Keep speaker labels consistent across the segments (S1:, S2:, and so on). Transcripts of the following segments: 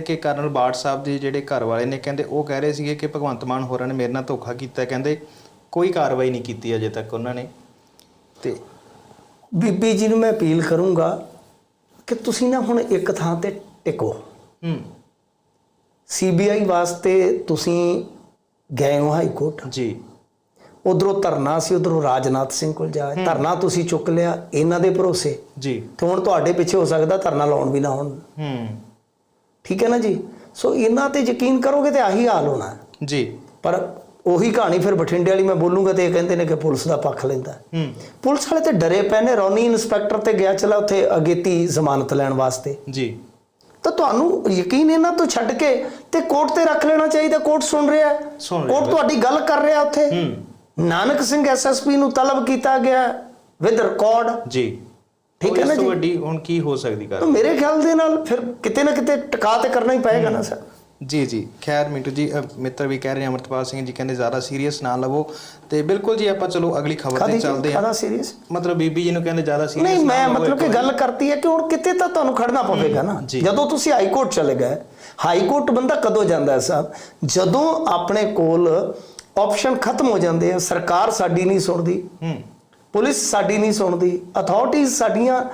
S1: ਕਿ ਕਰਨਲ ਬਾਟ ਸਾਹਿਬ ਦੇ ਜਿਹੜੇ ਘਰ ਵਾਲੇ ਨੇ ਕਹਿੰਦੇ ਉਹ ਕਹਿ ਰਹੇ ਸੀਗੇ ਕਿ ਭਗਵੰਤ ਮਾਨ ਹੋਰਾਂ ਨੇ ਮੇਰੇ ਨਾਲ ਧੋਖਾ ਕੀਤਾ। ਕਹਿੰਦੇ ਕੋਈ ਕਾਰਵਾਈ ਨਹੀਂ ਕੀਤੀ ਅਜੇ ਤੱਕ ਉਹਨਾਂ ਨੇ। ਤੇ
S2: ਬੀਬੀ ਜੀ ਨੂੰ ਮੈਂ ਅਪੀਲ ਕਰੂੰਗਾ ਕਿ ਤੁਸੀਂ ਨਾ ਹੁਣ ਇੱਕ ਥਾਂ ਤੇ ਟਿਕੋ।
S1: ਹੂੰ।
S2: ਸੀਬੀਆਈ ਵਾਸਤੇ ਤੁਸੀਂ ਗਏ ਹੋ ਹਾਈ ਕੋਰਟ।
S1: ਜੀ।
S2: ਉਧਰੋਂ ਧਰਨਾ ਸੀ ਉਧਰੋਂ ਰਾਜਨਾਥ ਸਿੰਘ ਕੋਲ ਜਾ ਧਰਨਾ ਤੁਸੀਂ ਚੁੱਕ ਲਿਆ ਇਹਨਾਂ ਦੇ ਭਰੋਸੇ।
S1: ਜੀ।
S2: ਤੇ ਹੁਣ ਤੁਹਾਡੇ ਪਿੱਛੇ ਹੋ ਸਕਦਾ ਧਰਨਾ ਲਾਉਣ ਵੀ ਨਾ ਹੋਣ।
S1: ਹੂੰ।
S2: ਠੀਕ ਹੈ ਨਾ ਜੀ? ਸੋ ਇਹਨਾਂ ਤੇ ਯਕੀਨ ਕਰੋਗੇ ਤੇ ਆਹੀ ਹਾਲ ਹੋਣਾ।
S1: ਜੀ।
S2: ਪਰ ਉਹੀ ਕਹਾਣੀ ਫਿਰ ਬਠਿੰਡੇ ਵਾਲੀ ਮੈਂ ਬੋਲੂੰਗਾ ਤੇ ਇਹ ਕਹਿੰਦੇ ਨੇ ਕਿ ਪੁਲਿਸ ਦਾ ਪੱਖ ਲੈਂਦਾ।
S1: ਹੂੰ।
S2: ਪੁਲਿਸ ਵਾਲੇ ਤੇ ਡਰੇ ਪਏ ਨੇ ਰੌਨੀ ਇਨਸਪੈਕਟਰ ਤੇ ਗਿਆ ਚਲਾ ਉੱਥੇ ਅਗੇਤੀ ਜ਼ਮਾਨਤ ਲੈਣ ਵਾਸਤੇ।
S1: ਜੀ।
S2: ਤਾਂ ਤੁਹਾਨੂੰ ਯਕੀਨ ਇਹਨਾਂ ਤੋਂ ਛੱਡ ਕੇ ਤੇ ਕੋਰਟ ਤੇ ਰੱਖ ਲੈਣਾ ਚਾਹੀਦਾ ਕੋਰਟ ਸੁਣ ਰਿਹਾ ਹੈ? ਕੋਰਟ ਤੁਹਾਡੀ ਗੱਲ ਕਰ ਰਿਹਾ ਉੱਥੇ?
S1: ਹੂੰ।
S2: ਨਾਨਕ ਸਿੰਘ ਐਸਐਸਪੀ ਨੂੰ ਤਲਬ ਕੀਤਾ ਗਿਆ ਵਿਦ ਰਿਕਾਰਡ
S1: ਜੀ।
S2: ਠੀਕ ਹੈ ਨਾ
S1: ਤੋਂ
S2: ਜੀ?
S1: ਵੱਡੀ ਹੁਣ ਕੀ ਹੋ ਸਕਦੀ
S2: ਤਾਂ
S1: ਕਰ
S2: ਮੇਰੇ ਖਿਆਲ ਦੇ ਨਾਲ ਫਿਰ ਕਿਤੇ ਨਾ ਕਿਤੇ ਟਿਕਾ ਤੇ ਕਰਨਾ ਹੀ ਪਏਗਾ ਨਾ ਸਰ।
S1: ਜੀ ਜੀ। ਖੈਰ ਮਿੰਟੂ ਜੀ ਮਿੱਤਰ ਵੀ ਕਹਿ ਰਹੇ ਅਮਰਤਪਾਲ ਸਿੰਘ ਜੀ ਕਹਿੰਦੇ ਜ਼ਿਆਦਾ ਸੀਰੀਅਸ ਨਾ ਲਵੋ। ਤੇ ਬਿਲਕੁਲ ਜੀ ਆਪਾਂ ਚਲੋ ਅਗਲੀ ਖਬਰ ਤੇ ਚੱਲਦੇ ਆ
S2: ਖਾਦਾ ਸੀਰੀਅਸ
S1: ਮਤਲਬ ਬੀਬੀ ਜੀ ਨੂੰ ਕਹਿੰਦੇ ਜ਼ਿਆਦਾ ਸੀਰੀਅਸ
S2: ਨਹੀਂ ਮੈਂ ਮਤਲਬ ਕਿ ਗੱਲ ਕਰਤੀ ਹੈ ਕਿ ਹੁਣ ਕਿਤੇ ਤਾਂ ਤੁਹਾਨੂੰ ਖੜਨਾ ਪਵੇਗਾ ਨਾ। ਜਦੋਂ ਤੁਸੀਂ ਹਾਈ ਕੋਰਟ ਚਲੇ ਗਏ ਹਾਈ ਕੋਰਟ ਬੰਦਾ ਕਦੋਂ ਜਾਂਦਾ ਹੈ ਸਾਹਿਬ? ਜਦੋਂ ਆਪਣੇ ਕੋਲ ਆਪਸ਼ਨ ਖਤਮ ਹੋ ਜਾਂਦੇ ਆ ਸਰਕਾਰ ਸਾਡੀ ਨਹੀਂ ਸੁਣਦੀ।
S1: ਹੂੰ।
S2: ਪੁਲਿਸ ਸਾਡੀ ਨਹੀਂ ਸੁਣਦੀ ਅਥਾਰਟੀਆਂ ਸਾਡੀਆਂ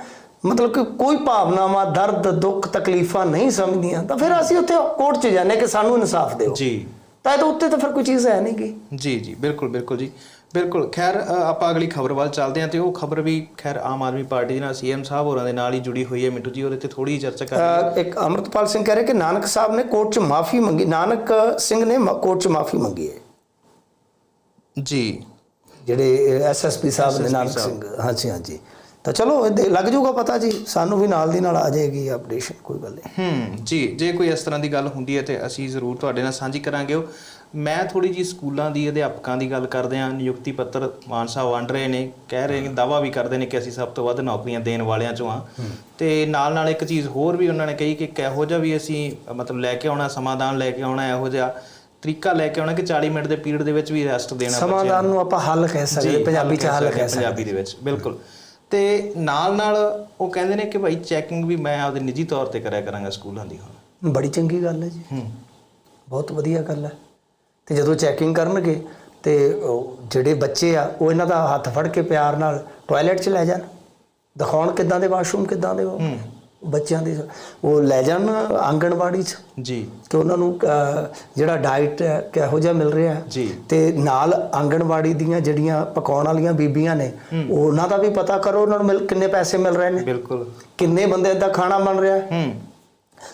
S2: ਮਤਲਬ ਕਿ ਕੋਈ ਭਾਵਨਾਵਾਂ ਦਰਦ ਦੁੱਖ ਤਕਲੀਫਾਂ ਨਹੀਂ ਸਮਝਦੀਆਂ ਤਾਂ ਫਿਰ ਅਸੀਂ ਉੱਥੇ ਕੋਰਟ 'ਚ ਜਾਂਦੇ ਕਿ ਸਾਨੂੰ ਇਨਸਾਫ ਦਿਓ।
S1: ਜੀ।
S2: ਤਾਂ ਇਹ ਤਾਂ ਉੱਤੇ ਤਾਂ ਫਿਰ ਕੋਈ ਚੀਜ਼ ਹੈ ਨਹੀਂ ਗੀ
S1: ਜੀ ਜੀ ਬਿਲਕੁਲ ਬਿਲਕੁਲ ਜੀ। ਬਿਲਕੁਲ ਖੈਰ ਆਪਾਂ ਅਗਲੀ ਖਬਰ ਵੱਲ ਚੱਲਦੇ ਹਾਂ ਤੇ ਉਹ ਖਬਰ ਵੀ ਖੈਰ ਆਮ ਆਦਮੀ ਪਾਰਟੀ ਦੇ ਨਾਲ ਸੀਐਮ ਸਾਹਿਬ ਹੋਰਾਂ ਦੇ ਨਾਲ ਹੀ ਜੁੜੀ ਹੋਈ ਹੈ। ਮਿੰਟੂ ਜੀ ਉਹਦੇ ਤੇ ਥੋੜੀ ਚਰਚਾ ਕਰ
S2: ਅਹ ਇੱਕ ਅਮਰਤਪਾਲ ਸਿੰਘ ਕਹਿ ਰਹੇ ਕਿ ਨਾਨਕ ਸਾਹਿਬ ਨੇ ਕੋਰਟ 'ਚ ਮਾਫੀ ਮੰਗੀ ਨਾਨਕ ਸਿੰਘ ਨੇ ਕੋਰਟ 'ਚ ਮਾਫੀ ਮੰਗੀ ਹੈ।
S1: ਜੀ।
S2: ਜਿਹੜੇ ਐਸਐਸਪੀ ਸਾਹਿਬ ਨੇ
S1: SSP
S2: ਨਾਨਕ
S1: ਸਾਹਿਬ।
S2: ਸਿੰਘ ਹਾਂਜੀ ਹਾਂਜੀ। ਤਾਂ ਚਲੋ ਦੇ- ਲੱਗ ਜਾਊਗਾ ਪਤਾ ਜੀ ਸਾਨੂੰ ਵੀ ਨਾਲ ਦੀ ਨਾਲ ਆ ਜਾਏਗੀ ਅਪਡੇਸ਼ਨ ਕੋਈ ਗੱਲ ਨਹੀਂ।
S1: ਹੂੰ ਜੀ ਜੇ ਕੋਈ ਇਸ ਤਰ੍ਹਾਂ ਦੀ ਗੱਲ ਹੁੰਦੀ ਹੈ ਤੇ ਅਸੀਂ ਜ਼ਰੂਰ ਤੁਹਾਡੇ ਨਾਲ ਸਾਂਝੀ ਕਰਾਂਗੇ। ਉਹ ਮੈਂ ਥੋੜੀ ਜੀ ਸਕੂਲਾਂ ਦੀ ਅਧਿਆਪਕਾਂ ਦੀ ਗੱਲ ਕਰਦੇ ਹਾਂ ਨਿਯੁਕਤੀ ਪੱਤਰ ਮਾਨ ਸਾਹਿਬ ਵੰਡ ਰਹੇ ਨੇ ਕਹਿ ਰਹੇ ਨੇ ਦਾਵਾ ਵੀ ਕਰਦੇ ਨੇ ਕਿ ਅਸੀਂ ਸਭ ਤੋਂ ਵੱਧ ਨੌਕਰੀਆਂ ਦੇਣ ਵਾਲਿਆਂ ਚੋਂ ਆ ਤੇ ਨਾਲ ਨਾਲ ਇੱਕ ਚੀਜ਼ ਹੋਰ ਵੀ ਉਹਨਾਂ ਨੇ ਕਹੀ ਕਿ ਕਿਹੋ ਜਿਹਾ ਵੀ ਅਸੀਂ ਮਤਲਬ ਲੈ ਕੇ ਆਉਣਾ ਸਮਾਧਾਨ ਲੈ ਕੇ ਆਉਣਾ ਇਹੋ ਜਿਹਾ ਤਰੀਕਾ ਲੈ ਕੇ ਆਉਣਾ ਕਿ 40 ਮਿੰਟ ਦੇ ਪੀਰੀਅਡ ਦੇ ਵਿੱਚ ਵੀ ਰੈਸਟ ਦੇਣਾ।
S2: ਸਮਾਧਾਨ ਨੂੰ। ਆਪਾਂ ਹੱਲ ਕਹਿ ਸਕਦੇ ਪੰਜਾਬੀ 'ਚ ਹੱਲ ਕਹਿ ਸਕਦੇ
S1: ਪੰਜਾਬੀ ਦੇ ਵਿੱਚ ਬਿਲਕੁਲ। ਤੇ ਨਾਲ ਨਾਲ ਉਹ ਕਹਿੰਦੇ ਨੇ ਕਿ ਭਾਈ ਚੈਕਿੰਗ ਵੀ ਮੈਂ ਆਪਦੇ ਨਿੱਜੀ ਤੌਰ ਤੇ ਕਰਿਆ ਕਰਾਂਗਾ ਸਕੂਲਾਂ ਦੀ ਹੁਣ।
S2: ਬੜੀ ਚੰਗੀ ਗੱਲ ਹੈ ਜੀ।
S1: ਹੂੰ।
S2: ਬਹੁਤ ਵਧੀਆ ਗੱਲ ਹੈ। ਤੇ ਜਦੋਂ ਚੈਕਿੰਗ ਕਰਨਗੇ ਤੇ ਉਹ ਜਿਹੜੇ ਬੱਚੇ ਆ ਉਹ ਇਹਨਾਂ ਦਾ ਹੱਥ ਫੜ ਕੇ ਪਿਆਰ ਨਾਲ ਟਾਇਲਟ 'ਚ ਲੈ ਜਾਣ। ਦਿਖਾਉਣ ਕਿੱਦਾਂ ਦੇ ਵਾਸ਼ਰੂਮ ਕਿੱਦਾਂ ਦੇ ਬੱਚਿਆਂ ਦੇ ਉਹ ਲੈ ਜਾਣ ਆਂਗਣਵਾੜੀ 'ਚ?
S1: ਜੀ।
S2: ਕਿ ਉਹਨਾਂ ਨੂੰ ਜਿਹੜਾ ਡਾਈਟ ਕਿਹੋ ਜਿਹਾ ਮਿਲ ਰਿਹਾ ਹੈ?
S1: ਜੀ।
S2: ਤੇ ਨਾਲ ਆਂਗਣਵਾੜੀ ਦੀਆਂ ਜਿਹੜੀਆਂ ਪਕਾਉਣ ਵਾਲੀਆਂ ਬੀਬੀਆਂ ਨੇ ਉਹਨਾਂ ਦਾ ਵੀ ਪਤਾ ਕਰੋ ਉਹਨਾਂ ਨੂੰ ਮਿਲ ਕਿੰਨੇ ਪੈਸੇ ਮਿਲ ਰਹੇ ਨੇ?
S1: ਬਿਲਕੁਲ।
S2: ਕਿੰਨੇ ਬੰਦੇ ਦਾ ਖਾਣਾ ਬਣ ਰਿਹਾ ਹੈ?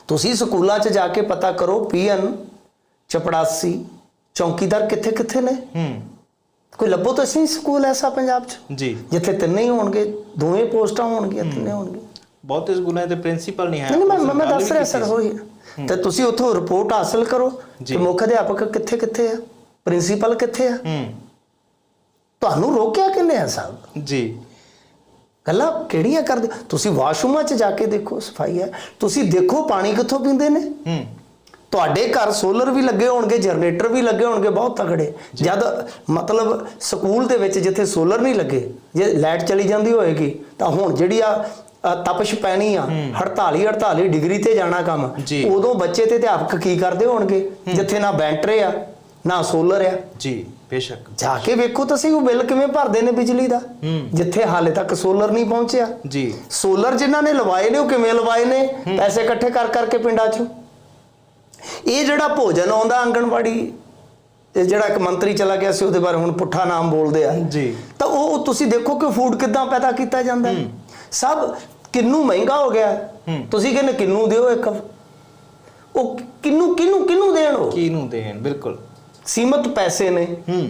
S2: ਤੁਸੀਂ ਸਕੂਲਾਂ 'ਚ ਜਾ ਕੇ ਪਤਾ ਕਰੋ ਪੀਐਨ ਚਪੜਾਸੀ ਚੌਕੀਦਾਰ ਕਿੱਥੇ ਕਿੱਥੇ ਨੇ? ਕੋਈ ਲੱਭੋ ਤਾਂ ਸਹੀ ਸਕੂਲ ਐਸਾ ਪੰਜਾਬ 'ਚ?
S1: ਜੀ।
S2: ਜਿੱਥੇ ਤਿੰਨੇ ਹੀ ਹੋਣਗੇ ਦੋਵੇਂ ਪੋਸਟਾਂ ਹੋਣਗੀਆਂ ਤਿੰਨੇ ਹੋਣਗੇ।
S1: ਬਹੁਤੇ ਸਕੂਲਾਂ ਦੇ ਪ੍ਰਿੰਸੀਪਲ ਨਹੀਂ ਹੈ।
S2: ਨਹੀਂ ਮੈਂ ਮੈਂ ਦੱਸ ਰਿਹਾ ਸਰ। ਹੋਈ ਤੇ ਤੁਸੀਂ ਉੱਥੋਂ ਰਿਪੋਰਟ ਹਾਸਲ ਕਰੋ। ਕਿ ਮੁੱਖ ਅਧਿਆਪਕ ਕਿੱਥੇ ਕਿੱਥੇ ਆ? ਪ੍ਰਿੰਸੀਪਲ ਕਿੱਥੇ ਆ?
S1: ਹੂੰ।
S2: ਤੁਹਾਨੂੰ ਰੋਕਿਆ ਕਿੰਨੇ ਆ ਸਾਹਿਬ
S1: ਜੀ।
S2: ਗੱਲਾਂ ਕਿਹੜੀਆਂ ਕਰਦੇ? ਤੁਸੀਂ ਵਾਸ਼ਰੂਮਾਂ 'ਚ ਜਾ ਕੇ ਦੇਖੋ ਸਫ਼ਾਈ ਹੈ। ਤੁਸੀਂ ਦੇਖੋ ਪਾਣੀ ਕਿੱਥੋਂ ਪੀਂਦੇ ਨੇ।
S1: ਹੂੰ।
S2: ਤੁਹਾਡੇ ਘਰ ਸੋਲਰ ਵੀ ਲੱਗੇ ਹੋਣਗੇ ਜਨਰੇਟਰ ਵੀ ਲੱਗੇ ਹੋਣਗੇ ਬਹੁਤ ਤਗੜੇ ਜਦ ਮਤਲਬ ਸਕੂਲ ਦੇ ਵਿੱਚ ਜਿੱਥੇ ਸੋਲਰ ਨਹੀਂ ਲੱਗੇ ਜੇ ਲਾਈਟ ਚਲੀ ਜਾਂਦੀ ਹੋਏਗੀ ਤਾਂ ਹੁਣ ਜਿਹੜੀ ਆ ਤਪਸ਼ ਪੈਣੀ ਆ। 48 48 ਡਿਗਰੀ ਤੇ ਜਾਣਾ ਕੰਮ। ਉਦੋਂ ਬੱਚੇ ਤੇ ਅਧਿਆਪਕ ਕੀ ਕਰਦੇ ਹੋਣਗੇ? ਜਿੱਥੇ ਨਾ ਬੈਂਟਰੇ ਆ ਨਾ ਸੋਲਰ ਆ।
S1: ਜੀ ਬੇਸ਼ੱਕ।
S2: ਜਾ ਕੇ ਵੇਖੋ ਤੁਸੀਂ ਉਹ ਬਿੱਲ ਕਿਵੇਂ ਭਰਦੇ ਨੇ ਬਿਜਲੀ ਦਾ। ਜਿੱਥੇ ਹਾਲੇ ਤੱਕ ਸੋਲਰ ਨਹੀਂ ਪਹੁੰਚਿਆ।
S1: ਜੀ।
S2: ਸੋਲਰ ਜਿਨ੍ਹਾਂ ਨੇ ਲਵਾਏ ਨੇ ਉਹ ਕਿਵੇਂ ਲਵਾਏ ਨੇ? ਪੈਸੇ ਇਕੱਠੇ ਕਰ ਕਰਕੇ ਪਿੰਡਾਂ 'ਚੋਂ। ਇਹ ਜਿਹੜਾ ਭੋਜਨ ਆਉਂਦਾ ਆਂਗਣਵਾੜੀ ਤੇ ਜਿਹੜਾ ਇੱਕ ਮੰਤਰੀ ਚਲਾ ਗਿਆ ਸੀ ਉਹਦੇ ਬਾਰੇ ਹੁਣ ਪੁੱਠਾ ਨਾਮ ਬੋਲਦੇ ਆ।
S1: ਜੀ।
S2: ਤਾਂ ਉਹ ਉਹ ਤੁਸੀਂ ਦੇਖੋ ਕਿ ਫੂਡ ਕਿੱਦਾਂ ਪੈਦਾ ਕੀਤਾ ਜਾਂਦਾ। ਹੈ। ਸਭ ਕਿੰਨੂ ਮਹਿੰਗਾ ਹੋ ਗਿਆ। ਤੁਸੀਂ ਕਹਿੰਦੇ ਕਿੰਨੂ ਦਿਓ ਇੱਕ। ਉਹ ਕਿੰਨੂ ਕਿੰਨੂ ਕਿੰਨੂ ਦੇਣ ਉਹ?
S1: ਕੀ ਨੂੰ ਦੇਣ? ਬਿਲਕੁਲ।
S2: ਸੀਮਤ ਪੈਸੇ ਨੇ।
S1: ਹੂੰ।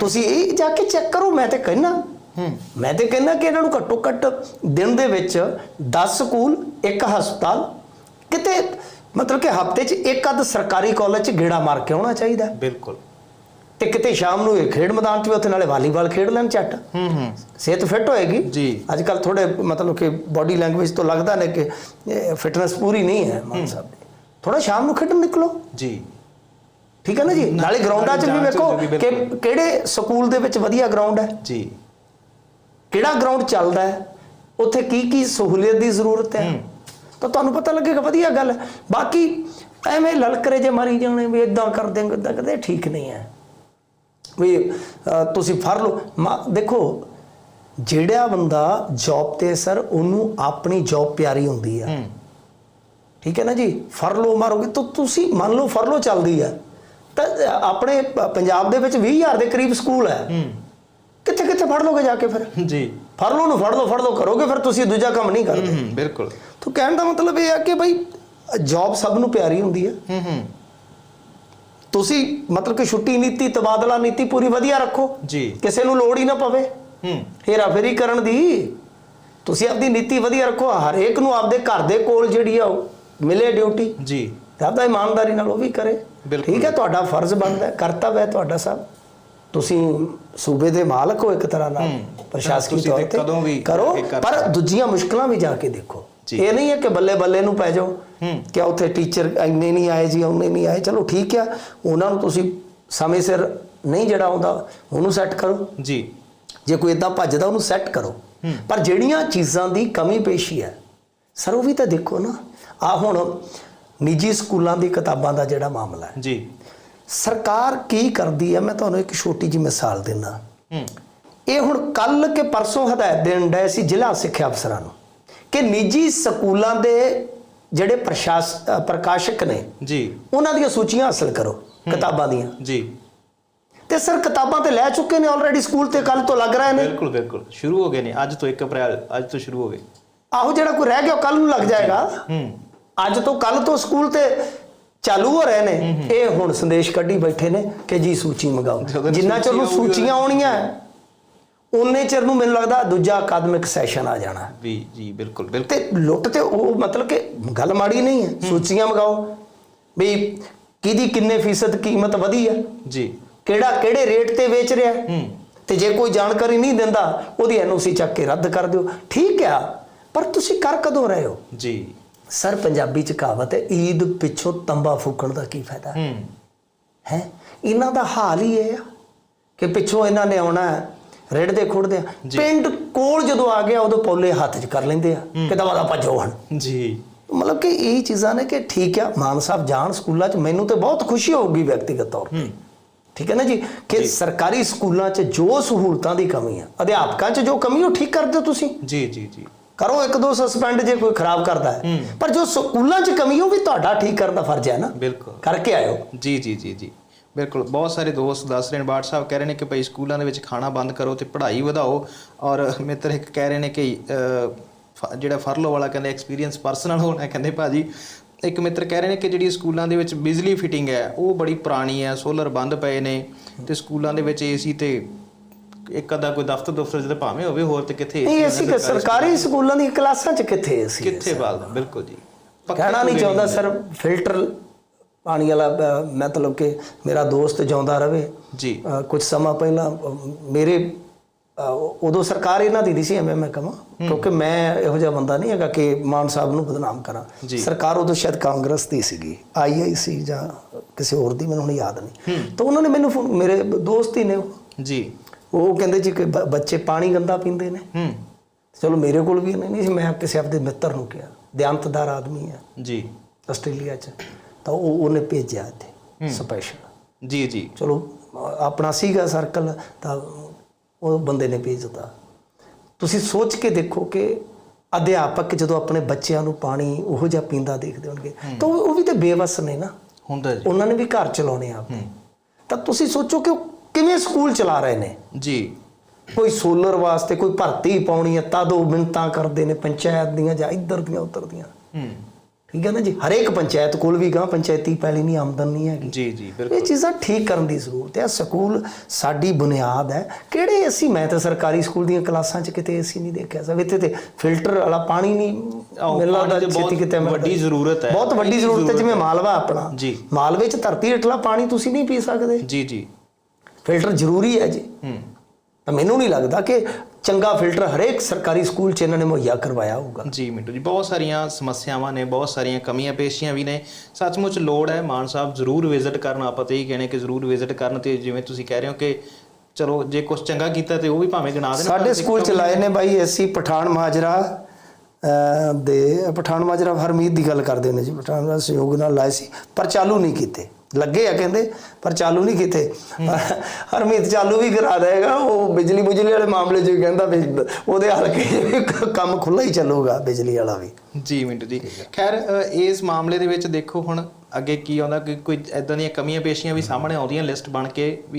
S2: ਤੁਸੀਂ ਇਹ ਜਾ ਕੇ ਚੈੱਕ ਕਰੋ ਮੈਂ ਤੇ ਕਹਿਣਾ
S1: ਹੂੰ।
S2: ਮੈਂ ਤੇ ਕਹਿੰਦਾ ਕਿ ਇਹਨਾਂ ਨੂੰ ਘੱਟੋ ਘੱਟ ਦਿਨ ਦੇ ਵਿੱਚ 10 ਸਕੂਲ ਇੱਕ ਹਸਪਤਾਲ ਕਿਤੇ ਮਤਲਬ ਕਿ ਹਫ਼ਤੇ 'ਚ ਇੱਕ ਅੱਧ ਸਰਕਾਰੀ ਕਾਲਜ 'ਚ ਗੇੜਾ ਮਾਰ ਕੇ ਆਉਣਾ ਚਾਹੀਦਾ।
S1: ਬਿਲਕੁਲ।
S2: ਤੇ ਕਿਤੇ ਸ਼ਾਮ ਨੂੰ ਇਹ ਖੇਡ ਮੈਦਾਨ 'ਚ ਵੀ ਉੱਥੇ ਨਾਲੇ ਵਾਲੀਬਾਲ ਖੇਡ ਲੈਣ ਝੱਟ।
S1: ਹੂੰ ਹੂੰ।
S2: ਸਿਹਤ ਫਿੱਟ ਹੋਏਗੀ।
S1: ਜੀ।
S2: ਅੱਜ ਕੱਲ ਥੋੜੇ ਮਤਲਬ ਕਿ ਬਾਡੀ ਲੈਂਗੁਏਜ ਤੋਂ ਲੱਗਦਾ ਨੇ ਕਿ ਫਿਟਨੈਸ ਪੂਰੀ ਨਹੀਂ ਹੈ ਮਾਨ ਸਾਹਿਬ ਦੀ। ਥੋੜਾ ਸ਼ਾਮ ਨੂੰ ਖੇਡਣ ਨਿਕਲੋ।
S1: ਜੀ।
S2: ਠੀਕ ਹੈ ਨਾ ਜੀ? ਨਾਲੇ ਗਰਾਊਂਡਾਂ 'ਚ ਵੀ ਵੇਖੋ ਕਿ। ਕਿਹੜੇ ਸਕੂਲ ਦੇ ਵਿੱਚ ਵਧੀਆ ਗਰਾਊਂਡ ਹੈ।
S1: ਜੀ।
S2: ਕਿਹੜਾ ਗਰਾਊਂਡ ਚੱਲਦਾ ਹੈ। ਉੱਥੇ ਕੀ ਕੀ ਸਹੂਲੀਅਤ ਦੀ ਜ਼ਰੂਰਤ ਹੈ।
S1: ਹੂੰ।
S2: ਤਾਂ ਤੁਹਾਨੂੰ ਪਤਾ ਲੱਗੇਗਾ ਵਧੀਆ ਗੱਲ। ਹੈ ਬਾਕੀ ਐਵੇਂ ਲਲਕਰੇ ਜੇ ਮਾਰੀ ਜਾਣੇ ਵੀ ਇਦਾਂ ਕਰ ਦੇਂਗੇ ਇਦਾਂ ਕਰਦੇ ਠੀਕ ਨਹੀਂ ਹੈ। ਵੀ ਤੁਸੀਂ ਫੜ ਲਓ। ਦੇਖੋ ਜਿਹੜਾ ਬੰਦਾ ਜੌਬ ਤੇ ਸਰ ਉਹਨੂੰ ਆਪਣੀ ਜੌਬ ਪਿਆਰੀ ਹੁੰਦੀ ਆ। ਠੀਕ ਹੈ ਨਾ ਜੀ? ਫਰਲੋ ਮਾਰੋਗੇ ਤਾਂ ਤੁਸੀਂ ਮੰਨ ਲਓ ਫਰਲੋ ਚੱਲਦੀ ਹੈ ਤਾਂ ਆਪਣੇ ਪੰਜਾਬ ਦੇ ਵਿੱਚ 20000 ਦੇ ਕਰੀਬ ਸਕੂਲ ਹੈ। ਕਿੱਥੇ ਕਿੱਥੇ ਫੜ ਲੋਗੇ ਜਾ ਕੇ ਫਿਰ?
S1: ਜੀ।
S2: ਫਰਲੋ ਨੂੰ ਫੜ ਲਓ ਫੜ ਲਓ ਕਰੋਗੇ ਫਿਰ ਤੁਸੀਂ ਦੂਜਾ ਕੰਮ ਨਹੀਂ ਕਰਦੇ।
S1: ਬਿਲਕੁਲ।
S2: ਤਾਂ ਕਹਿਣ ਦਾ ਮਤਲਬ ਇਹ ਹੈ ਕਿ ਭਾਈ ਜੌਬ ਸਭ ਨੂੰ ਪਿਆਰੀ ਹੁੰਦੀ ਹੈ
S1: ਹੂੰ ਹੂੰ।
S2: ਤੁਸੀਂ ਮਤਲਬ ਕਿ ਛੁੱਟੀ ਨੀਤੀ ਤਬਾਦਲਾ ਨੀਤੀ ਪੂਰੀ ਵਧੀਆ ਰੱਖੋ।
S1: ਜੀ।
S2: ਕਿਸੇ ਨੂੰ ਲੋੜ ਹੀ ਨਾ ਪਵੇ।
S1: ਹੂੰ।
S2: ਹੇਰਾਫੇਰੀ ਕਰਨ ਦੀ। ਤੁਸੀਂ ਆਪਣੀ ਨੀਤੀ ਵਧੀਆ ਰੱਖੋ। ਹਰੇਕ ਨੂੰ ਆਪਦੇ ਘਰ ਦੇ ਕੋਲ ਜਿਹੜੀ ਆ ਉਹ ਮਿਲੇ ਡਿਊਟੀ।
S1: ਜੀ।
S2: ਰੱਬਦਾ ਇਮਾਨਦਾਰੀ ਨਾਲ ਉਹ ਵੀ ਕਰੇ। ਠੀਕ ਹੈ ਤੁਹਾਡਾ ਫਰਜ਼ ਬਣਦਾ ਹੈ। ਕਰਤੱਵ ਹੈ ਤੁਹਾਡਾ ਸਭ। ਤੁਸੀਂ ਸੂਬੇ ਦੇ ਮਾਲਕ ਹੋ ਇੱਕ ਤਰ੍ਹਾਂ ਨਾਲ। ਪ੍ਰਸ਼ਾਸਕੀ ਤੌਰ
S1: ਤੇ
S2: ਤੇ
S1: ਕਦੋਂ ਵੀ
S2: ਕਰੋ। ਪਰ ਦੂਜੀਆਂ ਮੁਸ਼ਕਲਾਂ ਵੀ ਜਾ ਕੇ ਦੇਖੋ। ਇਹ ਨਹੀਂ ਹੈ ਕਿ ਬੱਲੇ ਬੱਲੇ ਨੂੰ ਪੈ ਜਾਓ। ਕਿ ਉੱਥੇ ਟੀਚਰ ਇੰਨੇ ਨਹੀਂ ਆਏ ਜੀ ਉਹਨੇ ਨਹੀਂ ਆਏ। ਚਲੋ ਠੀਕ ਆ ਉਹਨਾਂ ਨੂੰ ਤੁਸੀਂ ਸਮੇਂ ਸਿਰ ਨਹੀਂ ਜਿਹੜਾ ਆਉਂਦਾ ਉਹਨੂੰ ਸੈੱਟ ਕਰੋ।
S1: ਜੀ।
S2: ਜੇ ਕੋਈ ਇਦਾਂ ਭੱਜਦਾ ਉਹਨੂੰ ਸੈੱਟ ਕਰੋ। ਪਰ ਜਿਹੜੀਆਂ ਚੀਜ਼ਾਂ ਦੀ ਕਮੀ ਪੇਸ਼ੀ ਹੈ ਸਰ ਉਹ ਵੀ ਤਾਂ ਦੇਖੋ ਨਾ। ਆ ਹੁਣ ਨਿੱਜੀ ਸਕੂਲਾਂ ਦੀ ਕਿਤਾਬਾਂ ਦਾ ਜਿਹੜਾ ਮਾਮਲਾ ਹੈ।
S1: ਜੀ।
S2: ਸਰਕਾਰ ਕੀ ਕਰਦੀ ਹੈ? ਮੈਂ ਤੁਹਾਨੂੰ ਇੱਕ ਛੋਟੀ ਜਿਹੀ ਮਿਸਾਲ ਦਿੰਦਾ।
S1: ਹੂੰ।
S2: ਇਹ ਹੁਣ ਕੱਲ ਕੇ ਪਰਸੋਂ ਹਦਾਇਤ ਦੇਣ ਡਏ ਸੀ ਜ਼ਿਲ੍ਹਾ ਸਿੱਖਿਆ ਅਫਸਰਾਂ ਨੂੰ। ਕਿ ਨਿੱਜੀ ਸਕੂਲਾਂ ਦੇ ਜਿਹੜੇ ਪ੍ਰਕਾਸ਼ਕ ਨੇ
S1: ਜੀ।
S2: ਉਹਨਾਂ ਦੀਆਂ ਸੂਚੀਆਂ ਹਾਸਲ ਕਰੋ ਕਿਤਾਬਾਂ ਦੀਆਂ।
S1: ਜੀ।
S2: ਤੇ ਸਰ ਕਿਤਾਬਾਂ ਤੇ ਲੈ ਚੁੱਕੇ ਨੇ ਆਲਰੇਡੀ ਸਕੂਲ ਤੇ ਕੱਲ ਤੋਂ ਲੱਗ ਰਹੇ ਨੇ?
S1: ਬਿਲਕੁਲ ਬਿਲਕੁਲ। ਸ਼ੁਰੂ ਹੋ ਗਏ ਨੇ ਅੱਜ ਤੋਂ 1 ਅਪ੍ਰੈਲ ਅੱਜ ਤੋਂ ਸ਼ੁਰੂ ਹੋ ਗਏ।
S2: ਆਹੋ ਜਿਹੜਾ ਕੋਈ ਰਹਿ ਗਿਆ ਕੱਲ ਨੂੰ ਲੱਗ ਜਾਏਗਾ।
S1: ਹੂੰ।
S2: ਅੱਜ ਤੋਂ ਕੱਲ ਤੋਂ ਸਕੂਲ ਤੇ ਚਾਲੂ ਹੋ ਰਹੇ ਨੇ। ਇਹ ਹੁਣ ਸੰਦੇਸ਼ ਕੱਢੀ ਬੈਠੇ ਨੇ ਕਿ ਜੀ ਸੂਚੀ ਮੰਗਾਓ। ਜਿੰਨਾ ਚਿਰ ਨੂੰ ਸੂਚੀਆਂ ਆਉਣੀਆਂ ਉਨੇ ਚਿਰ ਨੂੰ ਮੈਨੂੰ ਲੱਗਦਾ ਦੂਜਾ ਅਕਾਦਮਿਕ ਸੈਸ਼ਨ ਆ ਜਾਣਾ।
S1: ਵੀ ਜੀ ਬਿਲਕੁਲ ਬਿਲਕੁਲ।
S2: ਤੇ ਲੁੱਟ ਤੇ ਉਹ ਮਤਲਬ ਕਿ ਗੱਲ ਮਾੜੀ ਨਹੀਂ ਹੈ ਸੂਚੀਆਂ ਮੰਗਾਓ। ਵੀ ਕਿਹਦੀ ਕਿੰਨੇ ਫੀਸਦ ਕੀਮਤ ਵਧੀ ਹੈ?
S1: ਜੀ।
S2: ਕਿਹੜਾ ਕਿਹੜੇ ਰੇਟ ਤੇ ਵੇਚ ਰਿਹਾ ਹੂੰ। ਤੇ ਜੇ ਕੋਈ ਜਾਣਕਾਰੀ ਨਹੀਂ ਦਿੰਦਾ ਉਹਦੀ ਐਨਓਸੀ ਚੱਕ ਕੇ ਰੱਦ ਕਰ ਦਿਓ। ਠੀਕ ਆ ਪਰ ਤੁਸੀਂ ਕਰ ਕਦੋਂ ਰਹੇ ਹੋ?
S1: ਜੀ।
S2: ਸਰ ਪੰਜਾਬੀ ਚ ਕਹਾਵਤ ਹੈ ਈਦ ਪਿੱਛੋਂ ਤੰਬਾ ਫੂਕਣ ਦਾ ਕੀ ਫਾਇਦਾ?
S1: ਹੂੰ।
S2: ਹੈ? ਇਹਨਾਂ ਦਾ ਹਾਲ ਹੀ ਇਹ ਆ ਕਿ ਪਿੱਛੋਂ ਇਹਨਾਂ ਨੇ ਆਉਣਾ ਹੈ, ਰਿੜਦੇ ਖੁੜਦੇ ਆ। ਪਿੰਡ ਕੋਲ ਜਦੋਂ ਆ ਗਿਆ ਉਦੋਂ ਪੌਲੇ ਹੱਥ 'ਚ ਕਰ ਲੈਂਦੇ ਆ ਕਿ ਦਵਾ ਦਾ ਭੱਜੋ ਹਣ।
S1: ਜੀ।
S2: ਮਤਲਬ ਕਿ ਇਹ ਚੀਜ਼ਾਂ ਨੇ ਕਿ ਠੀਕ ਆ ਮਾਨ ਸਾਹਿਬ ਜਾਣ ਸਕੂਲਾਂ 'ਚ ਮੈਨੂੰ ਤੇ ਬਹੁਤ ਖੁਸ਼ੀ ਹੋਊਗੀ ਵਿਅਕਤੀਗਤ ਤੌਰ ਤੇ। ਠੀਕ ਹੈ ਨਾ ਜੀ? ਕਿ ਸਰਕਾਰੀ ਸਕੂਲਾਂ 'ਚ ਜੋ ਸਹੂਲਤਾਂ ਦੀ ਕਮੀ ਆ ਅਧਿਆਪਕਾਂ 'ਚ ਜੋ ਕਮੀ ਉਹ ਠੀਕ ਕਰ ਦਿਓ ਤੁਸੀਂ?
S1: ਜੀ ਜੀ ਜੀ।
S2: ਕਰੋ ਇੱਕ ਦੋ ਸਸਪੈਂਡ ਜੇ ਕੋਈ ਖਰਾਬ ਕਰਦਾ ਹੈ। ਪਰ ਜੋ ਸਕੂਲਾਂ 'ਚ ਕਮੀ ਉਹ ਵੀ ਤੁਹਾਡਾ ਠੀਕ ਕਰਨ ਦਾ ਫਰਜ਼ ਹੈ ਨਾ?
S1: ਬਿਲਕੁਲ।
S2: ਕਰਕੇ ਆਇਓ।
S1: ਜੀ ਜੀ ਜੀ ਜੀ। ਬਿਲਕੁਲ ਬਹੁਤ ਸਾਰੇ ਦੋਸਤ ਦੱਸ ਰਹੇ ਨੇ ਬਾਟ ਸਾਹਿਬ ਕਹਿ ਰਹੇ ਨੇ ਕਿ ਭਾਈ ਸਕੂਲਾਂ ਦੇ ਵਿੱਚ ਖਾਣਾ ਬੰਦ ਕਰੋ ਤੇ ਪੜ੍ਹਾਈ ਵਧਾਓ ਔਰ ਮਿੱਤਰ ਇੱਕ ਕਹਿ ਰਹੇ ਨੇ ਕਿ ਜਿਹੜਾ ਫਰਲੋ ਵਾਲਾ ਕਹਿੰਦੇ ਐਕਸਪੀਰੀਅੰਸ ਪਰਸਨਲ ਹੋਣਾ ਕਹਿੰਦੇ ਭਾਜੀ। ਇੱਕ ਮਿੱਤਰ ਕਹਿ ਰਹੇ ਨੇ ਕਿ ਜਿਹੜੀ ਸਕੂਲਾਂ ਦੇ ਵਿੱਚ ਬਿਜਲੀ ਫਿਟਿੰਗ ਹੈ ਉਹ ਬੜੀ ਪੁਰਾਣੀ ਹੈ ਸੋਲਰ ਬੰਦ ਪਏ ਨੇ ਤੇ ਸਕੂਲਾਂ ਦੇ ਵਿੱਚ ਏਸੀ ਤੇ ਇੱਕ ਅੱਧਾ ਕੋਈ ਦਫ਼ਤਰ ਦਫ਼ਤਰ ਜਿਹਦੇ ਭਾਵੇਂ ਹੋਵੇ ਹੋਰ ਤੇ ਕਿੱਥੇ
S2: ਅਸੀਂ
S1: ਹੋਣਾ
S2: ਕਿ ਸਰਕਾਰੀ ਸਕੂਲਾਂ ਦੀਆਂ ਕਲਾਸਾਂ 'ਚ ਕਿੱਥੇ ਅਸੀਂ
S1: ਕਿੱਥੇ ਬਾਲ ਬਿਲਕੁਲ ਜੀ।
S2: ਕਹਿਣਾ ਨਹੀਂ ਚਾਹੁੰਦਾ ਸਰ ਫਿਲਟਰ ਪਾਣੀ ਵਾਲਾ ਮਤਲਬ ਕਿ ਮੇਰਾ ਦੋਸਤ ਜਿਉਂਦਾ ਰਵੇ।
S1: ਜੀ।
S2: ਕੁਝ ਸਮਾਂ ਪਹਿਲਾਂ ਮੇਰੇ ਉਦੋਂ ਸਰਕਾਰ ਇਹਨਾਂ ਦੀ ਨਹੀਂ ਸੀ ਐਵੇਂ ਮੈਂ ਕਹਾਂ। ਕਿਉਂਕਿ ਮੈਂ ਇਹੋ ਜਿਹਾ ਬੰਦਾ ਨਹੀਂ ਹੈਗਾ ਕਿ ਮਾਨ ਸਾਹਿਬ ਨੂੰ ਬਦਨਾਮ ਕਰਾਂ। ਸਰਕਾਰ ਉਦੋਂ ਸ਼ਾਇਦ ਕਾਂਗਰਸ ਦੀ ਸੀਗੀ ਆਈਆਈਸੀ ਜਾਂ ਕਿਸੇ ਹੋਰ ਦੀ ਮੈਨੂੰ ਹੁਣ ਯਾਦ ਨਹੀਂ। ਤਾਂ ਉਹਨਾਂ ਨੇ ਮੈਨੂੰ ਫੋਨ- ਮੇਰੇ ਦੋਸਤ ਹੀ ਨੇ।
S1: ਜੀ।
S2: ਉਹ ਕਹਿੰਦੇ ਜੀ ਕਿ ਬੱਚੇ ਪਾਣੀ ਗੰਦਾ ਪੀਂਦੇ ਨੇ।
S1: ਹੂੰ।
S2: ਚਲੋ ਮੇਰੇ ਕੋਲ ਵੀ ਨਹੀਂ ਸੀ ਮੈਂ ਕਿਸੇ ਆਪਣੇ ਮਿੱਤਰ ਨੂੰ ਕਿਹਾ। ਦਿਆਂਤਦਾਰ ਆਦਮੀ ਹੈ
S1: ਜੀ।
S2: ਆਸਟ੍ਰੇਲੀਆ 'ਚ। ਤਾਂ ਉਹ ਉਹਨੇ ਭੇਜਿਆ ਇੱਥੇ ਸਪੈਸ਼ਲ
S1: ਜੀ ਜੀ।
S2: ਚਲੋ ਆਪਣਾ ਸੀਗਾ ਸਰਕਲ ਤਾਂ ਉਹ ਬੰਦੇ ਨੇ ਭੇਜਤਾ। ਤੁਸੀਂ ਸੋਚ ਕੇ ਦੇਖੋ ਕਿ ਅਧਿਆਪਕ ਜਦੋਂ ਆਪਣੇ ਬੱਚਿਆਂ ਨੂੰ ਪਾਣੀ ਉਹੋ ਜਿਹਾ ਪੀਂਦਾ ਦੇਖਦੇ ਹੋਣਗੇ ਤਾਂ ਉਹ ਵੀ ਤਾਂ ਬੇਵਸ ਨੇ ਨਾ।
S1: ਹੁੰਦਾ ਜੀ।
S2: ਉਹਨਾਂ ਨੇ ਵੀ ਘਰ ਚਲਾਉਣੇ ਆ ਆਪਣੇ ਤਾਂ ਤੁਸੀਂ ਸੋਚੋ ਕਿ ਉਹ ਕਿਵੇਂ ਸਕੂਲ ਚਲਾ ਰਹੇ ਨੇ?
S1: ਜੀ।
S2: ਕੋਈ ਸੋਲਰ ਵਾਸਤੇ ਕੋਈ ਭਰਤੀ ਪਾਉਣੀ ਹੈ ਤਦ ਉਹ ਮਿੰਤਾਂ ਕਰਦੇ ਨੇ ਪੰਚਾਇਤ ਦੀਆਂ ਜਾਂ ਇੱਧਰ ਦੀਆਂ ਉੱਧਰ ਦੀਆਂ।
S1: ਹੂੰ।
S2: ਠੀਕ ਹੈ ਨਾ ਜੀ ਹਰੇਕ ਪੰਚਾਇਤ ਕੋਲ ਵੀ ਗਾਂ ਪੰਚਾਇਤੀ ਪੈਲੀ ਨਹੀਂ ਆਮਦਨ ਨਹੀਂ ਹੈਗੀ।
S1: ਜੀ ਜੀ
S2: ਇਹ
S1: ਬਿਲਕੁਲ
S2: ਚੀਜ਼ਾਂ ਠੀਕ ਕਰਨ ਦੀ ਜ਼ਰੂਰਤ ਹੈ। ਸਕੂਲ ਸਾਡੀ ਬੁਨਿਆਦ ਹੈ। ਕਿਹੜੇ ਅਸੀਂ ਮੈਂ ਤਾਂ ਸਰਕਾਰੀ ਸਕੂਲ ਦੀਆਂ ਕਲਾਸਾਂ 'ਚ ਕਿਤੇ ਏਸੀ ਨਹੀਂ ਦੇਖਿਆ। ਸਭ ਇੱਥੇ ਤੇ ਫਿਲਟਰ ਵਾਲਾ ਪਾਣੀ ਨਹੀਂ ਮਿਲਦਾ ਛੇਤੀ
S1: ਬਹੁਤ
S2: ਕਿਤੇ।
S1: ਵੱਡੀ ਜ਼ਰੂਰਤ ਹੈ।
S2: ਬਹੁਤ ਵੱਡੀ ਜ਼ਰੂਰਤ ਹੈ ਜਿਵੇਂ। ਮਾਲਵਾ ਆਪਣਾ।
S1: ਜੀ।
S2: ਮਾਲਵੇ 'ਚ ਧਰਤੀ ਹੇਠਲਾ ਪਾਣੀ ਤੁਸੀਂ ਨਹੀਂ ਪੀ ਸਕਦੇ।
S1: ਜੀ ਜੀ।
S2: ਫਿਲਟਰ ਜ਼ਰੂਰੀ ਹੈ ਜੀ।
S1: ਹੂੰ।
S2: ਤਾਂ ਮੈਨੂੰ ਨਹੀਂ ਲੱਗਦਾ ਕਿ ਚੰਗਾ ਫਿਲਟਰ ਹਰੇਕ ਸਰਕਾਰੀ ਸਕੂਲ 'ਚ ਇਹਨਾਂ ਨੇ ਮੁਹੱਈਆ ਕਰਵਾਇਆ ਹੋਊਗਾ।
S1: ਜੀ ਮਿੰਟੂ ਜੀ ਬਹੁਤ ਸਾਰੀਆਂ ਸਮੱਸਿਆਵਾਂ ਨੇ ਬਹੁਤ ਸਾਰੀਆਂ ਕਮੀਆਂ ਪੇਸ਼ੀਆਂ ਵੀ ਨੇ। ਸੱਚਮੁੱਚ ਲੋੜ ਹੈ ਮਾਨ ਸਾਹਿਬ ਜ਼ਰੂਰ ਵਿਜ਼ਿਟ ਕਰਨ ਆਪਾਂ ਤੇ ਹੀ ਕਹਿੰਦੇ ਕਿ ਜ਼ਰੂਰ ਵਿਜ਼ਿਟ ਕਰਨ ਤੇ ਜਿਵੇਂ ਤੁਸੀਂ ਕਹਿ ਰਹੇ ਹੋ ਕਿ ਚਲੋ ਜੇ ਕੁਝ ਚੰਗਾ ਕੀਤਾ ਤੇ ਉਹ ਵੀ ਭਾਵੇਂ ਗਿਣਾ ਦੇਣ
S2: ਸਾਡੇ ਸਕੂਲ ਚ ਲਾਏ ਨੇ ਬਾਈ ਐਸੀ ਪਠਾਨ ਮਾਜਰਾ ਦੇ ਪਠਾਨ ਮਾਜਰਾ ਹਰਮੀਤ ਦੀ ਗੱਲ ਕਰਦੇ ਨੇ ਜੀ ਪਠਾਨ ਦਾ ਸਹਿਯੋਗ ਨਾਲ ਲਾਏ ਸੀ ਪਰ ਚਾਲੂ ਨਹੀਂ ਕੀਤੇ। ਲੱਗੇ ਆ ਕਹਿੰਦੇ ਪਰ ਚਾਲੂ ਨਹੀਂ ਕੀਤੇ। ਹਰਮੀਤ ਚਾਲੂ ਵੀ ਕਰਾ ਦੇਗਾ ਉਹ ਬਿਜਲੀ ਬੁਜਲੀ ਵਾਲੇ ਮਾਮਲੇ 'ਚ ਵੀ ਕਹਿੰਦਾ ਵੀ ਉਹਦੇ ਹਲਕੇ ਕੰਮ ਖੁੱਲਾ ਹੀ ਚੱਲੂਗਾ ਬਿਜਲੀ ਵਾਲਾ ਵੀ।
S1: ਜੀ ਮਿੰਟੂ ਜੀ। ਖੈਰ ਇਸ ਮਾਮਲੇ ਦੇ ਵਿੱਚ ਦੇਖੋ ਹੁਣ ਅੱਗੇ ਕੀ ਆਉਂਦਾ ਕਿ ਕੋਈ ਐਦਾਂ ਦੀਆਂ ਕਮੀਆਂ ਪੇਸ਼ੀਆਂ ਵੀ ਸਾਹਮਣੇ ਆਉਂਦੀਆਂ ਲਿਸਟ ਬਣ ਕੇ ਵੀ